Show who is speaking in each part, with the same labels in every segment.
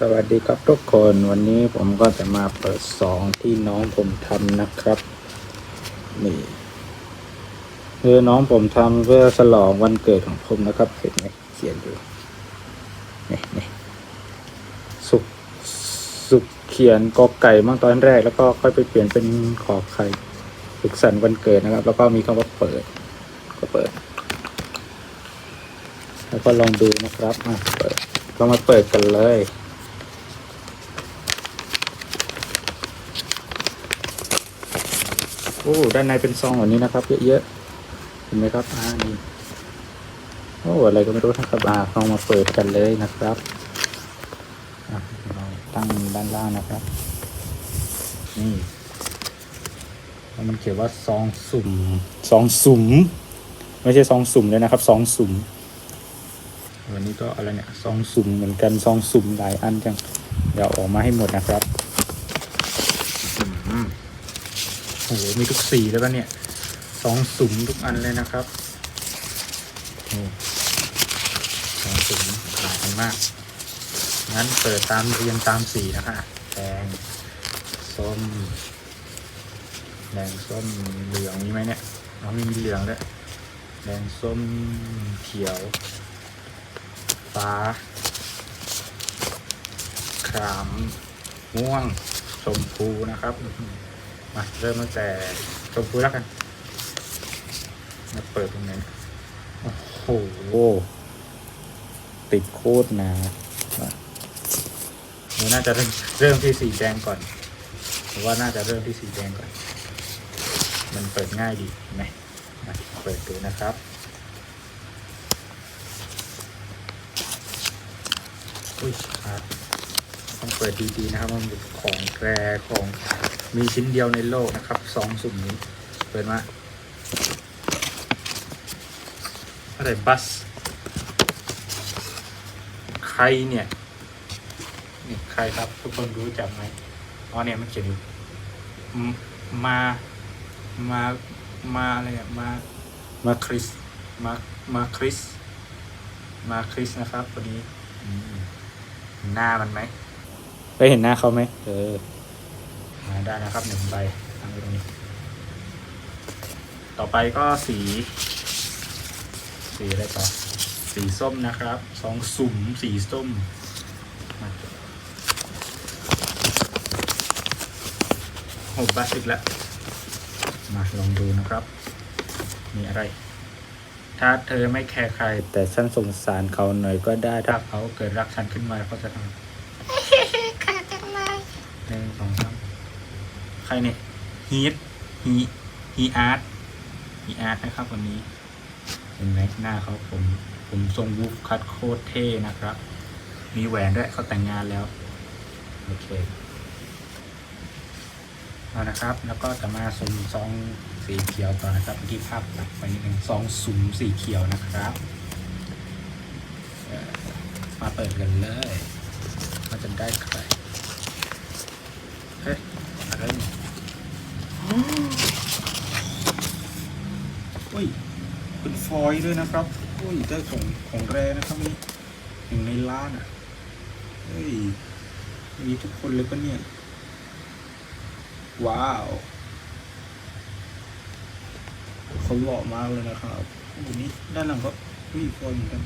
Speaker 1: สวัสดีครับทุกคนวันนี้ผมก็จะมาเปิดซองที่น้องผมทำนะครับ นี่คือน้องผมทำเพื่อฉลองวันเกิดของผมนะครับเห็นไหมเขียนอยู่นี่นี่สุกสุกเขียนกอไก่มั่งตอนแรก แล้วก็ค่อยไปเปลี่ยนเป็นขอไข่สุขสันต์วันเกิดนะครับ แล้วก็มีคำว่าเปิด ก็เปิด แล้วก็ลองดูนะครับอะเปิดเรามาเปิดกันเลย โอ้ด้านในเป็นซองแบบนี้นะครับ เยอะๆเห็นไหมครับอ่านี่โอ้อะไรก็ไม่รู้นะครับอ่าลองมาเปิดกันเลยนะครับอะเราตั้งด้านล่างนะครับ นี่แล้วมันเขียนว่าซองสุ่มซองสุ่มไม่ใช่ซองสุ่มเลยนะครับซองสุ่มวันนี้ก็อะไรเนี่ยซองสุ่มเหมือนกันซองสุ่มหลายอันจังเดี๋ยวออกมาให้หมดนะครับอืม โอ้โหมีทุกสีแล้วก็เนี่ยสองสุมทุกอันเลยนะครับนี่สองสุมหลายอันมาก งั้นเปิดตามเรียงตามสีนะคะแดงส้มแดงส้มเหลืองมีไหมเนี่ยน้องมีเหลืองด้วยแดงส้มเขียว ฟ้าครามม่วงชมพูนะครับ มาเริ่มตั้งแต่ชมพูแล้วกันมาเปิดตรงไหนโอ้โหติดโคตรหนาเราน่าจะเริ่มเริ่มที่สีแดงก่อนผมว่าน่าจะเริ่มที่สีแดงก่อน มันเปิดง่ายดีเห็นไหมมาเปิดดูนะครับอุ้ยครับ ต้องเปิดดีๆนะครับมันเป็นของแรของมีชิ้นเดียวในโลกนะครับสองสุ่มนี้ เปิดมาอะไรบัส ใครเนี่ยนี่ใครครับ ทุกคนรู้จักไหมอ๋อเนี่ยมันเขียนอยู่มา มา มาอะไรอะมา มาคริส มา มาคริส มาคริสนะครับคนนี้ หน้ามันไหม ไปเห็นหน้าเขาไหมเออมาได้นะครับหนึ่งใบตั้งไว้ตรงนี้ ต่อไปก็สี สีอะไรต่อ สีส้มนะครับสองสุ่มสีส้มมาโอ้บาสิกแล้ว มาลองดูนะครับ มีอะไร ถ้าเธอไม่แคร์ใคร แต่ฉันสงสารเขาหน่อยก็ได้ถ้าเขาเกิดรักฉันขึ้นมาเขาจะทำ รเนี่ยฮีทฮีฮีอาร์ตฮีอาร์ตนะครับวันนี้ เห็นไหมหน้าเขาผมผมทรงวูฟคัตโคตรเท่นะครับ มีแหวนด้วยเขาแต่งงานแล้ว โอเคเอานะครับ แล้วก็จะมาสุ่มซองสีเขียวต่อนะครับที่ภาพตัดไปนิดนึงซองสุ่มสีเขียวนะครับเอ่อมาเปิดกันเลยว่าจะได้ใครเฮ้ยอะไรเนี่ย อุ้ยเป็นฟอยล์ด้วยนะครับอุ้ยได้ของของแรนะครับนี่หนึ่งในล้านอะเฮ้ยมีทุกคนเลยปะเนี่ย ว้าวเขาหล่อมากเลยนะครับโอ้โหนี่ด้านหลังก็อุ้ยฟอยล์เหมือนกัน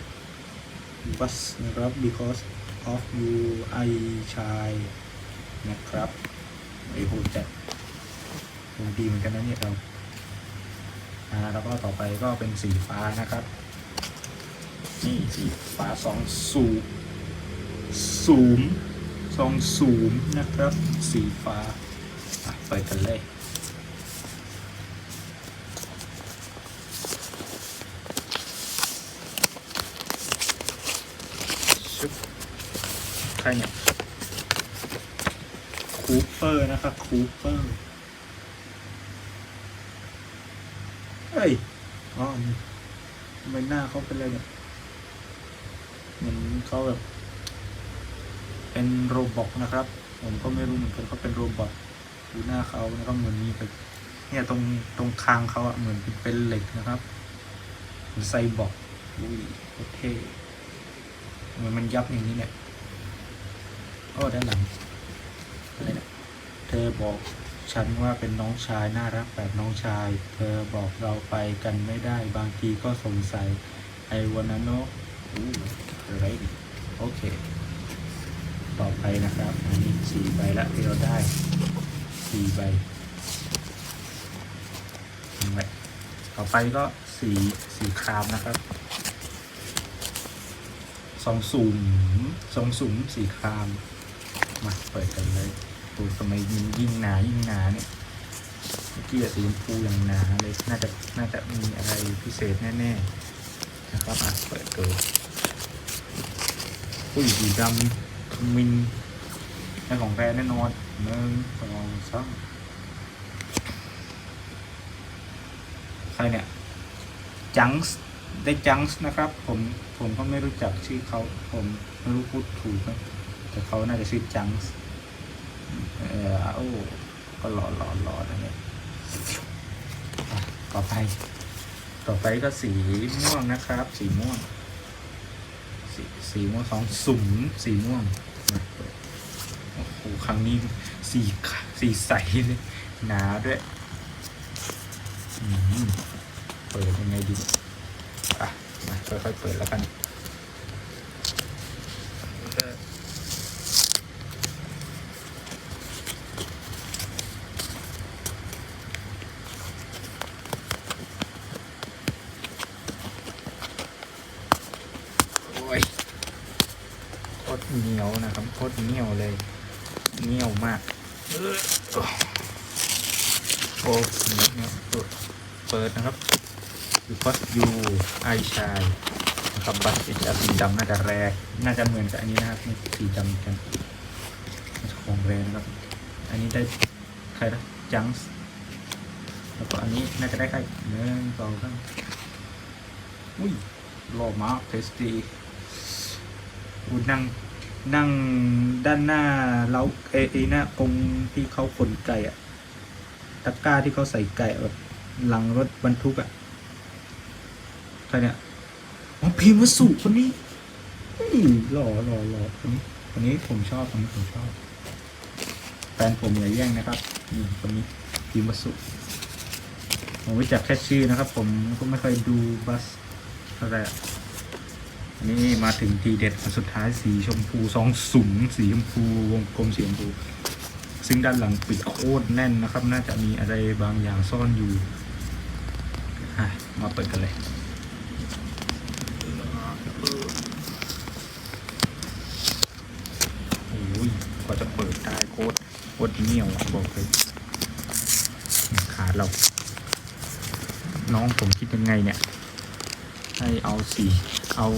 Speaker 1: bus นะครับ because of you I shy นะครับไอโหจัด ดีเหมือนกันนะเนี่ยเราอ่าแล้วก็ต่อไปก็เป็นสีฟ้านะครับ นี่สีฟ้าสองสูมสูมสองสูมนะครับ สีฟ้าอะเปิดกันเลยชุบใครเนี่ยคูเปอร์นะครับคูเปอร์ ฮ้ยอ๋อทำไมหน้าเขาเป็นอะไรเนี่ยเหมือนเขาแบบ เป็นโรบอทนะครับ ผมก็ไม่รู้เหมือนกันเขาเป็นโรบอทดูหน้าเขานะครับเหมือนมีแบบเนี่ยตรงตรงคางเขาอะเหมือนเป็นเหล็กนะครับเหมือนไซบอร์กอุ้ยโคตรเท่เหมือนมันยับอย่างนี้เนี่ยอ้ด้านหลังอะไรนะเธอบอก ฉันว่าเป็นน้องชายน่ารักแบบน้องชาย เธอบอกเราไปกันไม่ได้บางทีก็สงสัย ไอวันนั้นโนะไรโอเค ต่อไปนะครับ อันนี้สี่ใบละที่เราได้สี่ใบหนึ่งใบต่อไปก็สีสีครามนะครับสองสุ่มสองสุ่มสีคราม มาเปิดกันเลย ดูทำไมยิ่งยิ่งหนายิ่งหนาเนี่ยเมื่อกี้อะสีชมพูอย่างหนาเลยน่าจะน่าจะมีอะไรพิเศษแน่ๆนะครับอะเปิดดูอุ้ยสีดำมินในของแบรนด์แน่นอนหนึ่งสองสามใครเนี่ยจังส์ได้จังส์นะครับ ผมผมก็ไม่รู้จักชื่อเขาผมไม่รู้พูดถูกไหมแต่เขาน่าจะชื่อจังส์ ก็หล่อหล่อหลอนะเนี่ยต่อไป ต่อไปก็สีม่วงนะครับ สีม่วง สีสีม่วงสองสุ่มสีม่วงโอ้โหครั้งนี้สีสีใสเลยหนาด้วยเปิดยังไงดีอะมาค่อยๆเปิดแล้วกันโอ้ยโค ตรเหนียวนะครับโคตรเหนียวเลยเหนียวมากโอ้เหนียวเหนียวเปิดนะครับ because you I shy นะครับบัตรจะสีดำน่าจะแรงน่าจะเหมือนกับอันนี้นะครับนี่สีดำกันของแรนะครับ อันนี้ได้ใครนะจังส์แล้วก็อันนี้น่าจะได้ใครหนึ่งสองสามอุ้ยหล่อมากเทสตีอุ้ยนั่ง นั่งด้านหน้าเราเอเอหน้ากรงที่เขาขนไก่อะตะกร้าที่เขาใส่ไก่แบบหลังรถบรรทุกอะใครเนี่ยอ๋อพิมพ์วสุคนนี้หล่อหล่อหล่อคนนี้คนนี้ผมชอบคนนี้ผมชอบแฟนผมอย่าแย่งนะครับนี่คนนี้พิมพ์วสุผมรู้จักแค่ชื่อนะครับ ผมก็ไม่เคยดูบัสอะไรอะ นนี้มาถึงทีเด็ดอันสุดท้ายสีชมพูสองสุมสีชมพูวงกลมสีชมพู ซึ่งด้านหลังปิดโคตรแน่นนะครับ น่าจะมีอะไรบางอย่างซ่อนอยู่มาเปิดกันเลยโอ้ยกว่าจะเปิดได้โคตรโคตรเหนียวอะบอกเลยขาดเรา น้องผมคิดยังไงเนี่ย ให้เอาสีเอา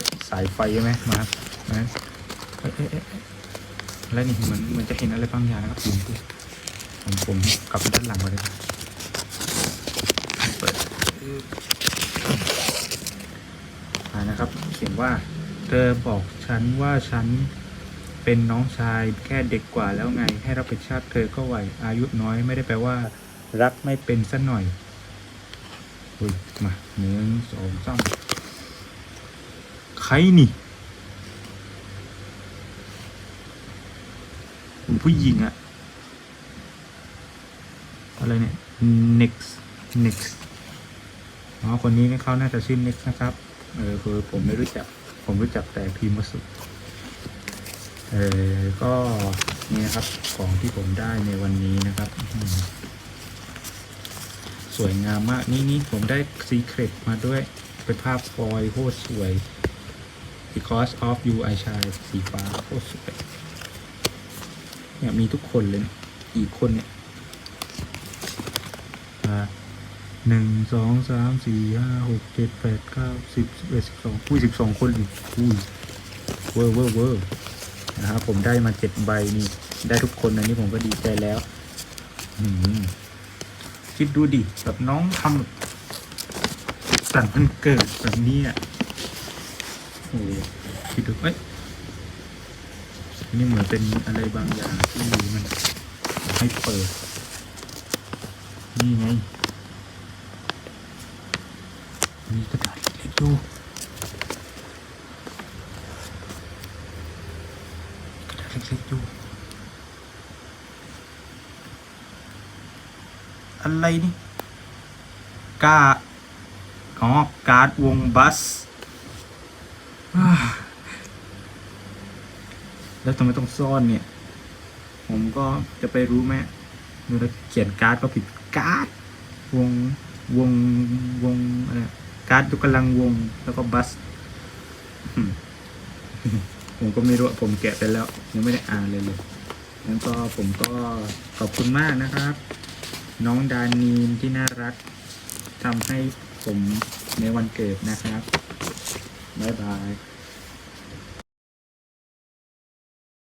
Speaker 1: ปสายไฟใช่ไหมมานะเอ๊ะเอ๊ะแล้วนี่เหมือนเหมือนจะเห็นอะไรบางอย่างนะครับผมผมผมกลับไปด้านหลังมาเลยเปิดอ่านะครับ เขียนว่า เธอบอกฉันว่าฉันเป็นน้องชายแค่เด็กกว่าแล้วไง ให้รับผิดชอบเธอก็ไหวอายุน้อยไม่ได้แปลว่า รักไม่เป็นสัหน่อยอุ้ยมาหนึ่งสองสาม รนี่ผมผู้หญิงอะอะไรเนี่ย next next อ๋อคนนี้เนี่ยเขาน่าจะชื่อ next นะครับ เออคือผมไม่รู้จัก ผมรู้จักแต่พิมพ์วสุเออก็นี่นะครับของที่ผมได้ในวันนี้นะครับ สวยงามมากนี่นี่ผมได้ซีเครตมาด้วยเป็นภาพฟอยล์โคตรสวย because of you I shine สีฟ้าโคตรสวยเนี่ยมีทุกคนเลยอีกคนเนี่ยอ่าหนึ่งสองสามสี่ห้าหกเจ็ดแปดเก้าสิบสิบเอ็ดสิบสองอุ้ยสิบสองคนอีกอุ้ยเวอร์เวอร์เวอร์นะครับผมได้มาเจ็ดใบนี่ได้ทุกคนอันนี้ผมก็ดีใจแล้วอืมคิดดูดิแบบน้องทำสั่งมันเกิดแบบนี้อะ โอ้โหคิดดูเอ้ยนี่เหมือนเป็นอะไรบางอย่างที่มันให้เปิด นี่ไงมีกระดาษเล็กๆดูกระดาษเล็กๆอยู่อะไรนี่กาอ๋อการ์ดวงบัส แล้วทำไมต้องซ่อนเนี่ย ผมก็จะไปรู้ไหมเมื่อเราเขียนการ์ดก็ผิดการ์ดวงวงวงอะไรการ์ดยกกำลังวงแล้วก็บัสผมก็ไม่รู้ผมแกะไปแล้ว ยังไม่ได้อ่านเลยเลยงั้นก็ผมก็ขอบคุณมากนะครับ น้องดานีนที่น่ารักทำให้ผมในวันเกิดนะครับ บ๊ายบาย